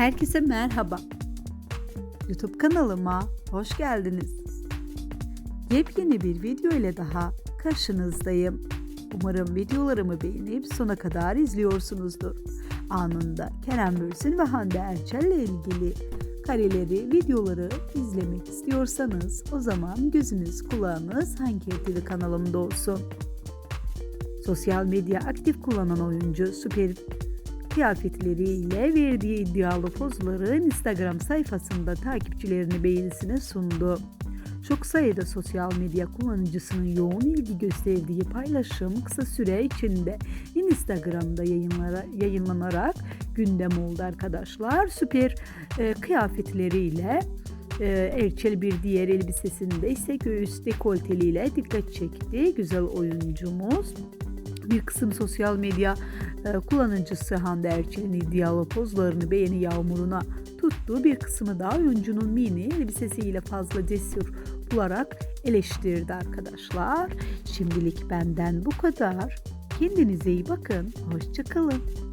Herkese merhaba. YouTube kanalıma hoş geldiniz. Yepyeni bir video ile daha karşınızdayım. Umarım videolarımı beğenip sona kadar izliyorsunuzdur. Anında Kerem Bürsin ve Hande Erçel ile ilgili kareleri, videoları izlemek istiyorsanız o zaman gözünüz kulağınız Hangi TV kanalımda olsun. Sosyal medya aktif kullanan oyuncu Süper kıyafetleriyle verdiği iddialı pozları Instagram sayfasında takipçilerini beğenisine sundu. Çok sayıda sosyal medya kullanıcısının yoğun ilgi gösterdiği paylaşım kısa süre içinde Instagram'da yayınlanarak gündem oldu arkadaşlar. Süper e, kıyafetleriyle e, Erçel bir diğer elbisesinde ise göğüs dekolteliyle dikkat çekti. Güzel oyuncumuz bir kısım sosyal medya e, kullanıcısı Hande Erçel'in iddialı pozlarını beğeni yağmuruna tuttu. Bir kısmı da oyuncunun mini elbisesiyle fazla cesur bularak eleştirdi arkadaşlar. Şimdilik benden bu kadar. Kendinize iyi bakın. Hoşçakalın.